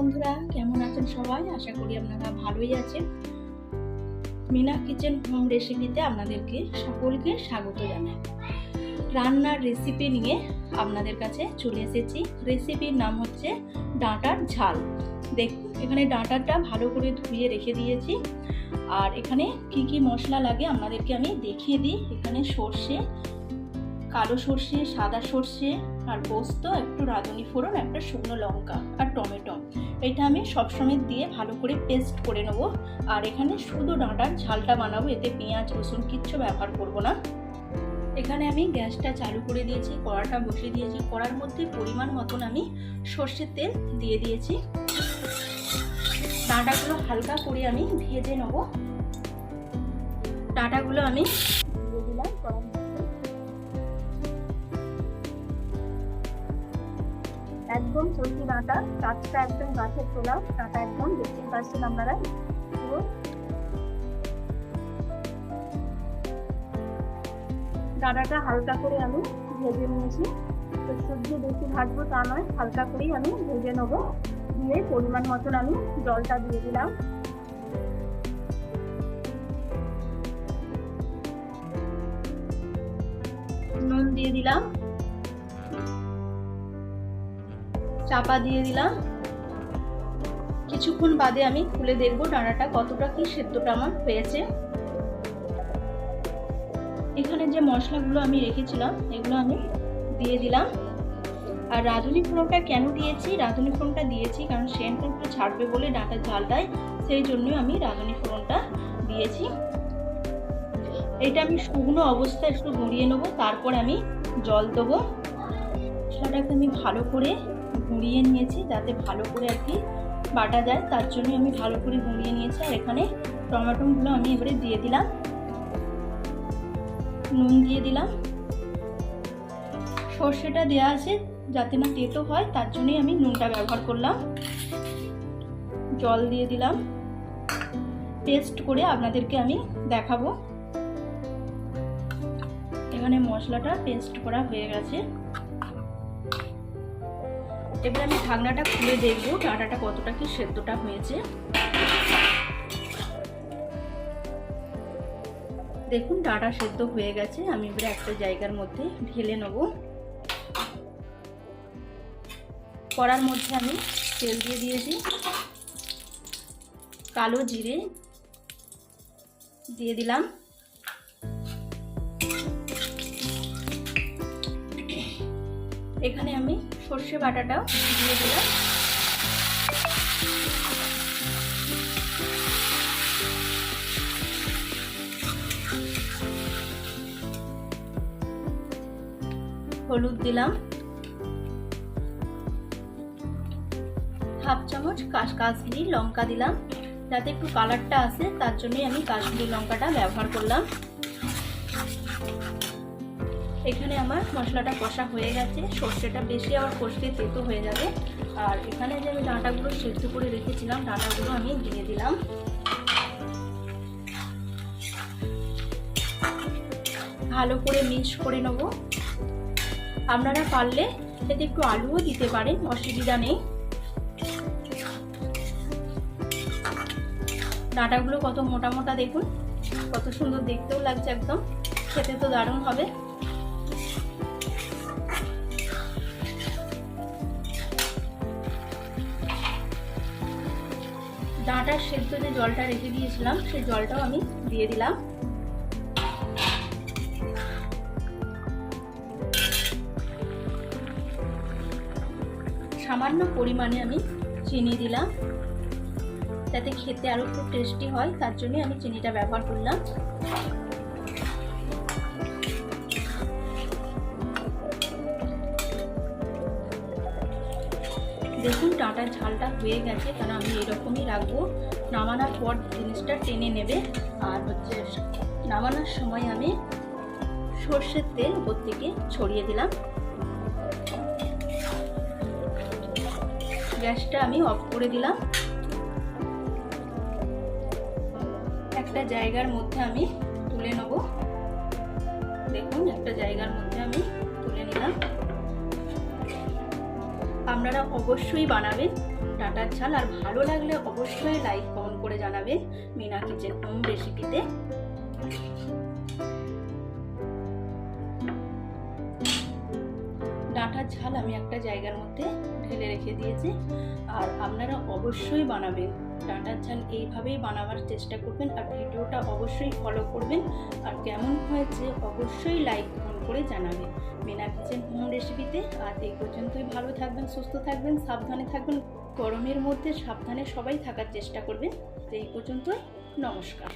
বন্ধুরা, কেমন আছেন সবাই? আশা করি আপনারা ভালোই আছেন। মিনা কিচেন হোম রেসিপিতে আপনাদেরকে সকলকে স্বাগত জানাই। রান্নার রেসিপি নিয়ে আপনাদের কাছে চলে এসেছি। রেসিপির নাম হচ্ছে ডাঁটার ঝাল। দেখুন, এখানে ডাঁটাটা ভালো করে ধুয়ে রেখে দিয়েছি। আর এখানে কি কি মশলা লাগে আপনাদেরকে আমি দেখিয়ে দিই। এখানে সর্ষে, কালো সর্ষে, সাদা সর্ষে আর পোস্ত, একটু রাঁধুনি ফোড়ন, একটা শুকনো লঙ্কা আর টমেটো। এটা আমি সবসময় দিয়ে ভালো করে পেস্ট করে নেব। আর এখানে শুধু ডাঁটার ঝালটা বানাবো, এতে পেঁয়াজ, রসুন কিচ্ছু ব্যবহার করব না। এখানে আমি গ্যাসটা চালু করে দিয়েছি, কড়াটা বসিয়ে দিয়েছি। কড়ার মধ্যে পরিমাণ মতন আমি সর্ষের তেল দিয়ে দিয়েছি। ডাঁটাগুলো হালকা করে আমি ভেজে নেব। ডাঁটাগুলো আমি দিয়ে দিলাম একদম সবজি ডাঁটা গাছটা একদম গাছের তোলা ডাঁটা একদম দেখতে পাচ্ছেন আপনারা। ডাঁটাটা হালকা করে আমি ভেজে নিয়েছি। তো সবজি বেশি ভাজবো তা নয়, হালকা করেই আমি ভেজে নেব। দিয়ে পরিমাণ মতন আমি জলটা দিয়ে দিলাম। নুন দিয়ে দিলাম। চাপা দিয়ে দিলাম। কিছুক্ষণ বাদে আমি খুলে দেখব ডাঁটাটা কতটা কি সেদ্ধটা আমার হয়েছে। এখানে যে মশলাগুলো আমি রেখেছিলাম, এগুলো আমি দিয়ে দিলাম। আর রাঁধুনি ফোড়নটা কেন দিয়েছি? রাঁধুনি ফোড়নটা দিয়েছি কারণ সেন্টটা একটু ছাড়বে বলে ডাঁটার ঝালটায় সেই জন্যই আমি রাঁধুনি ফোড়নটা দিয়েছি। এটা আমি শুকনো অবস্থায় একটু গুঁড়িয়ে নেব, তারপর আমি জল দেবো। মশলাটাকে আমি ভালো করে গুঁড়িয়ে নিয়েছি, যাতে ভালো করে আর কি বাটা যায়। তার জন্য আমি ভালো করে গুঁড়িয়ে নিয়েছি আর এখানে টমেটোগুলো আমি এবারে দিয়ে দিলাম। নুন দিয়ে দিলাম। সর্ষেটা দেওয়া আছে যাতে না তেতো হয়, তার জন্যই আমি নুনটা ব্যবহার করলাম। জল দিয়ে দিলাম। পেস্ট করে আপনাদেরকে আমি দেখাবো। এখানে মশলাটা পেস্ট করা হয়ে গেছে। এবার আমি ঢাকনাটা খুলে দেখব ডাঁটাটা কতটা কি সেদ্ধটা হয়েছে। দেখুন, ডাঁটা সেদ্ধ হয়ে গেছে। আমি এবারে একটা জায়গার মধ্যে ঢেলে নেব। কড়ার মধ্যে আমি তেল দিয়ে দিয়েছি। কালো জিরে দিয়ে দিলাম। এখানে আমি সর্ষে বাটাটাও দিয়ে দিলাম। হলুদ দিলাম। হাফ চামচ কাশ্মীরি লঙ্কা দিলাম। যাতে একটু কালারটা আসে, তার জন্যই আমি কাশ্মীরি লঙ্কাটা ব্যবহার করলাম। এখানে আমার মশলাটা কষা হয়ে গেছে। সর্ষেটা বেশি আবার কষতে তেতো হয়ে যাবে। আর এখানে যে আমি ডাঁটাগুলো সেদ্ধ করে রেখেছিলাম, ডাঁটাগুলো আমি দিয়ে দিলাম। ভালো করে মিক্স করে নেব। আপনারা পারলে এতে একটু আলুও দিতে পারেন, অসুবিধা নেই। ডাঁটাগুলো কত মোটা মোটা দেখুন, কত সুন্দর দেখতেও লাগছে একদম। খেতে তো দারুণ হবে। ডাঁটার সেদ্ধ যে জলটা রেখে দিয়েছিলাম, সেই জলটাও আমি দিয়ে দিলাম। সামান্য পরিমাণে আমি চিনি দিলাম। যাতে খেতে আরও খুব টেস্টি হয়, তার জন্য আমি চিনিটা ব্যবহার করলাম। দেখুন ডাঁটার ঝালটা হয়ে গেছে কারণ আমি এরকমই রাখব। নামানোর পর জিনিসটা টেনে নেবে। আর হচ্ছে নামানোর সময় আমি সর্ষের তেল উপর থেকে ছড়িয়ে দিলাম। গ্যাসটা আমি অফ করে দিলাম। একটা জায়গার মধ্যে আমি তুলে নেব। দেখুন, একটা জায়গার মধ্যে আমি তুলে নিলাম। আপনারা অবশ্যই বানাবেন। ডাটার ঝাল আর ভালো লাগলে অবশ্যই লাইক কমেন্ট করে জানাবেন। মিনা কিচেন হোম রেসিপিতে ডাঁটার ঝাল আমি একটা জায়গার মধ্যে ঢেলে রেখে দিয়েছি। আর আপনারা অবশ্যই বানাবেন। ডাঁটার ঝাল এইভাবেই বানাবার চেষ্টা করবেন আর ভিডিওটা অবশ্যই ফলো করবেন। আর কেমন হয়েছে অবশ্যই লাইক করে জানাবেন। মিনা কিচেন হোম রেসিপিতে আর এই পর্যন্তই। ভালো থাকবেন, সুস্থ থাকবেন, সাবধানে থাকবেন। গরমের মধ্যে সাবধানে সবাই থাকার চেষ্টা করবেন। এই পর্যন্তই। নমস্কার।